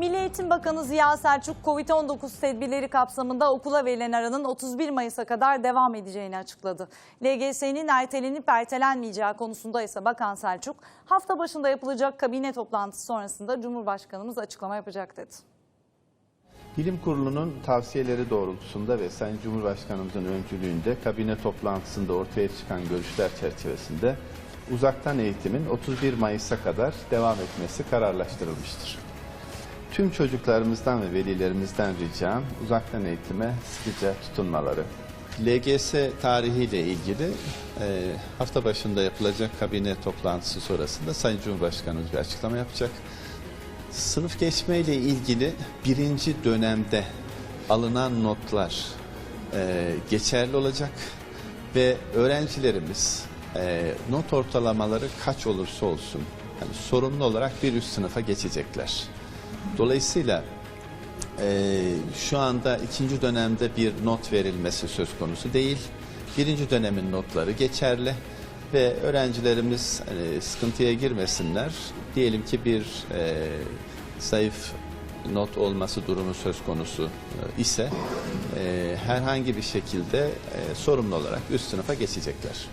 Milli Eğitim Bakanı Ziya Selçuk, Covid-19 tedbirleri kapsamında okula verilen aranın 31 Mayıs'a kadar devam edeceğini açıkladı. LGS'nin ertelenip ertelenmeyeceği konusunda ise Bakan Selçuk, hafta başında yapılacak kabine toplantısı sonrasında Cumhurbaşkanımız açıklama yapacak dedi. Bilim Kurulu'nun tavsiyeleri doğrultusunda ve Sayın Cumhurbaşkanımızın öncülüğünde kabine toplantısında ortaya çıkan görüşler çerçevesinde uzaktan eğitimin 31 Mayıs'a kadar devam etmesi kararlaştırılmıştır. Tüm çocuklarımızdan ve velilerimizden ricam uzaktan eğitime sıkıca tutunmaları. LGS tarihiyle ilgili e, hafta başında yapılacak kabine toplantısı sonrasında Sayın Cumhurbaşkanımız bir açıklama yapacak. Sınıf geçme ile ilgili birinci dönemde alınan notlar e, geçerli olacak ve öğrencilerimiz e, not ortalamaları kaç olursa olsun yani sorumlu olarak bir üst sınıfa geçecekler. Dolayısıyla e, şu anda ikinci dönemde bir not verilmesi söz konusu değil. Birinci dönemin notları geçerli ve öğrencilerimiz hani, sıkıntıya girmesinler. Diyelim ki bir e, zayıf not olması durumu söz konusu e, ise e, herhangi bir şekilde e, sorumlu olarak üst sınıfa geçecekler.